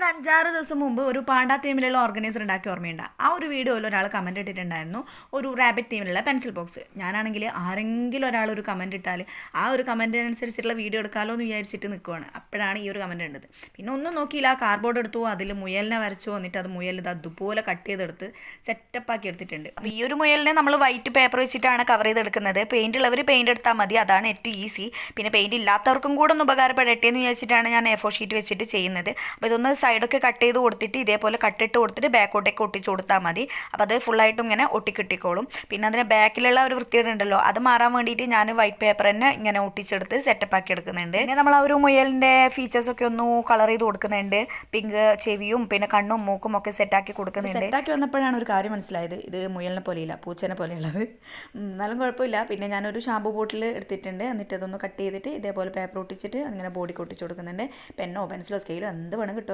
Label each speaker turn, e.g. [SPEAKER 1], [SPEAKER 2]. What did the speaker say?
[SPEAKER 1] ഒരു അഞ്ചാറ് ദിവസം മുമ്പ് ഒരു പാണ്ട തീമിലുള്ള ഓർഗനൈസർ ഉണ്ടാക്കി ഓർമ്മയുണ്ട്. ആ ഒരു വീഡിയോയിൽ ഒരാൾ കമന്റ് ഇട്ടിട്ടുണ്ടായിരുന്നു. ഒരു റാബിറ്റ് തീമിലുള്ള പെൻസിൽ ബോക്സ് ഞാനാണെങ്കിൽ ആരെങ്കിലും ഒരാൾ ഒരു കമന്റ് ഇട്ടാൽ ആ ഒരു കമന്റിനനുസരിച്ചിട്ടുള്ള വീഡിയോ എടുക്കാമല്ലോ എന്ന് വിചാരിച്ചിട്ട് നിൽക്കുവാണ് അപ്പോഴാണ് ഈ ഒരു കമന്റ് ഉണ്ടത് പിന്നെ ഒന്നും നോക്കിയില്ല. ആ കാർഡ്ബോർഡ് എടുത്തു അതിൽ മുയലിനെ വരച്ചു എന്നിട്ട് അത് മുയൽ അതുപോലെ കട്ട് ചെയ്തെടുത്ത് സെറ്റപ്പ് ആക്കി എടുത്തിട്ടുണ്ട്.
[SPEAKER 2] അപ്പോൾ ഈ ഒരു മുയലിനെ നമ്മൾ വൈറ്റ് പേപ്പർ വെച്ചിട്ടാണ് കവർ ചെയ്തെടുക്കുന്നത്. പെയിന്റ് ഉള്ളവർ പെയിന്റ് എടുത്താൽ മതി. അതാണ് ഏറ്റവും ഈസി പിന്നെ പെയിന്റ് ഇല്ലാത്തവർക്കും കൂടെ ഒന്ന് ഉപകാരപ്പെടട്ടെ എന്ന് വിചാരിച്ചിട്ടാണ് ഞാൻ എ ഫോർ ഷീറ്റ് വെച്ചിട്ട് ചെയ്യുന്നത്. അപ്പോൾ ഇതൊന്ന് സൈഡൊക്കെ കട്ട് ചെയ്ത് കൊടുത്തിട്ട് ഇതേപോലെ കട്ടിട്ട് കൊടുത്തിട്ട് ബാക്കോട്ടേക്ക് ഒട്ടിച്ച് കൊടുത്താൽ മതി. അപ്പോൾ അത് ഫുള്ളായിട്ടും ഇങ്ങനെ ഒട്ടിക്കിട്ടിക്കോളും. പിന്നെ അതിന് ബാക്കിലുള്ള ഒരു വൃത്തികേട് ഉണ്ടല്ലോ അത് മാറാൻ വേണ്ടിയിട്ട് ഞാൻ വൈറ്റ് പേപ്പർ തന്നെ ഇങ്ങനെ ഒട്ടിച്ചെടുത്ത് സെറ്റപ്പ് ആക്കി എടുക്കുന്നുണ്ട്. പിന്നെ നമ്മൾ ആ ഒരു മുയലിന്റെ ഫീച്ചേഴ്സൊക്കെ ഒന്ന് കളർ ചെയ്ത് കൊടുക്കുന്നുണ്ട്. പിങ്ക് ചെവിയും പിന്നെ കണ്ണും മൂക്കും ഒക്കെ സെറ്റാക്കി കൊടുക്കുന്നുണ്ട്.
[SPEAKER 1] സെറ്റാക്കി വന്നപ്പോഴാണ് ഒരു കാര്യം മനസ്സിലായത്. ഇത് മുയലിനെ പോലെയില്ല പൂച്ചനെ പോലെയുള്ളത്. എന്നാലും കുഴപ്പമില്ല. പിന്നെ ഞാനൊരു ഷാമ്പു ബോട്ടിൽ എടുത്തിട്ടുണ്ട്. എന്നിട്ട് അതൊന്ന് കട്ട് ചെയ്തിട്ട് ഇതേപോലെ പേപ്പർ ഒട്ടിച്ചിട്ട് അങ്ങനെ ബോഡിക്ക് ഒട്ടിച്ച് കൊടുക്കുന്നുണ്ട്. പെന്നോ പെൻസിലോ സ്കെയിലോ എന്ത് വേണം കിട്ടും.